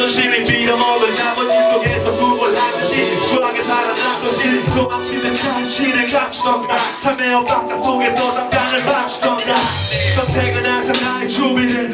자존심이 빌어먹은 자본지 속에서 구걸하듯이 추하게 살아났던 실 소망치는 자신을 갖추던가 삶의 엇박자 속에서 담당을 맞추던가 선택은 항상 나의 주비를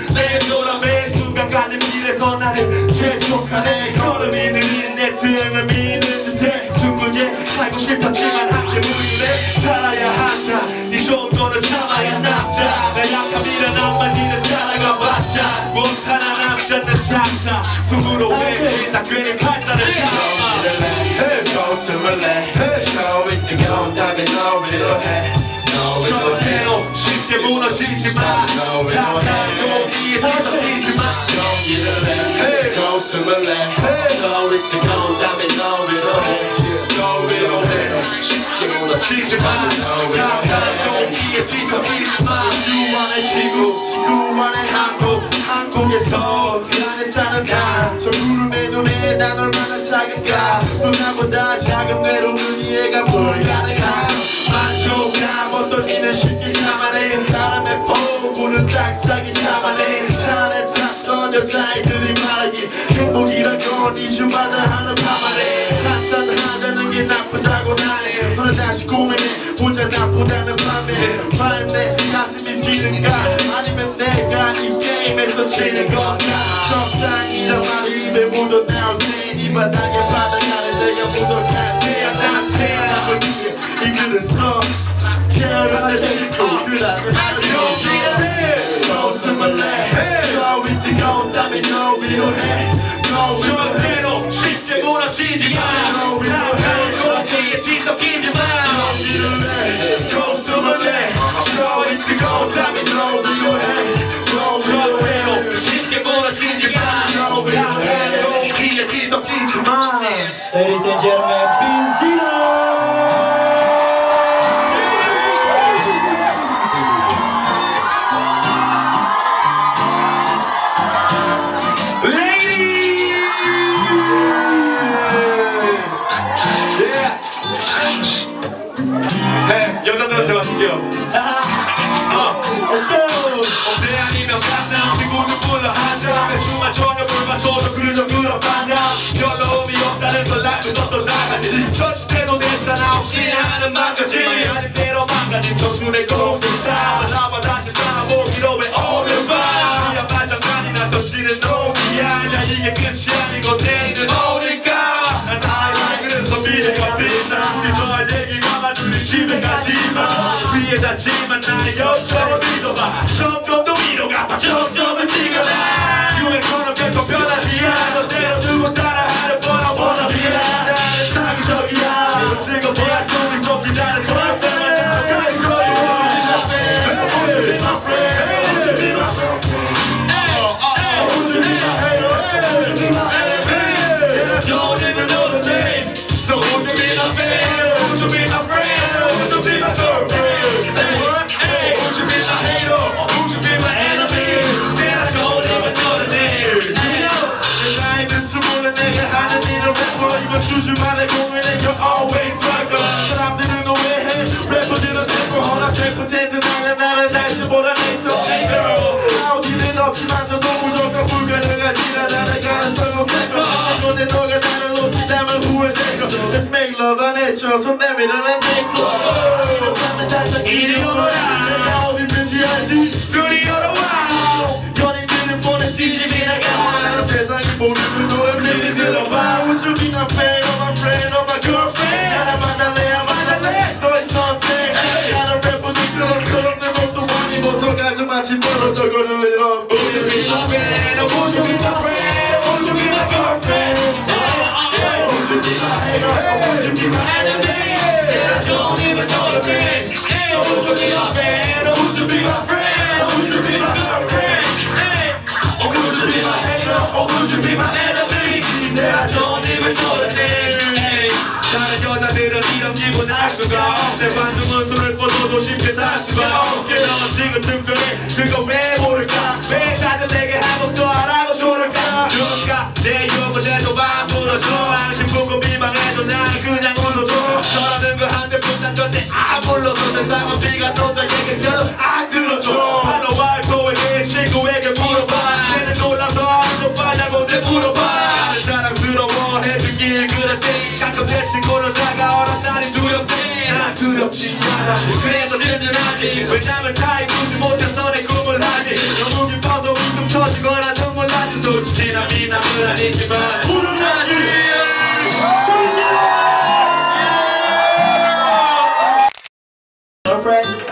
작사 속으로 외친다 괜히 팔자를 잡아 웃음을 내. Show it to go 다음에 너 위로 해 너 위로해 절대로 쉽게 무너지지 마. 답답도 위에 뒤섞이지 마. 용기를 내. 웃음을 내 쉽게 지지 마 답답도 위에 뒤섞이지 마 지구만의 지구 지구만의 한국 한국에서 그 안에 사는 나저 구름의 눈에 난 얼마나 작은가 또 나보다 작은 외로운 이해가 불가능한 만족감 어떤 이는 쉽게 참아내 그 사람의 포부는 짝짝이 참아내 산에 탔던 여자애들이 말하기 행복이란 건 이주마다 하는 밤 과연 내 가슴이 뛰는가? 아니면 내가 이 게임에서 지는 건가? 적당이란 말이 입에 묻어 나올 때이 바닥에 바닥안에 내가 묻어갈 때야. 난 태어남을 위해 이 글을 써 깨어나는 짓고 그 안에 나를 용기를 웃음을 내 So we to go 담에 너 위로해 너 위로해 절대로 쉽게 무너지지 마. 답 나 하는 망가지 아닐 대로 망가진 청춘의 공동사 나 허락 100% 나는 나를 날씨보다 내서 Hey girl. 아우디는 없지만서도 무조건 불가능하지라 나를 가능성은 래퍼 근데 너가 나를 놓치다면 후회될 거 Let's make love 안 해줘 손 내밀으면 될거 이렇다면 달짝 이리 오너라 내가 어디든지 알지 눈이 열어와 연인들은 보내 CGV나 가만한 세상이 모르 못어가지 마치 떨어져 걸을 잃어 Would you be my friend or would you be my friend Would you be my girlfriend Would you be my hater or would you be my enemy I don't even know the name So would you be my friend or would you be my friend Or would you be my girlfriend Hey, or would you be my hater or would you be my enemy I don't even know the name Hey, 다른 여자들은 이런 기분 알 수가 없대. 관중은 손을 뻗어도 쉽게 닿을 수가 없게 너만 지금 든든해. 그거 왜 모를까? 왜 다들 내게 한번더 하라고 조를까? 누군가 내 욕을 해도 안 불어줘 안심 보고 비방해도 나는 그냥 웃어줘. 저라는 거한 대뿐 난 절대 안 불러서 세상은 비가 너자에게 별로 안 없지. 그래서 든든하지. 왜냐면 다 이루지 못해서 내 꿈을 하지. 너무 깊어도 웃음 터지거나 정말 나지 솔직히 나 미남은 아니지만. 우는 나를 위해 소리 질러 Girlfriend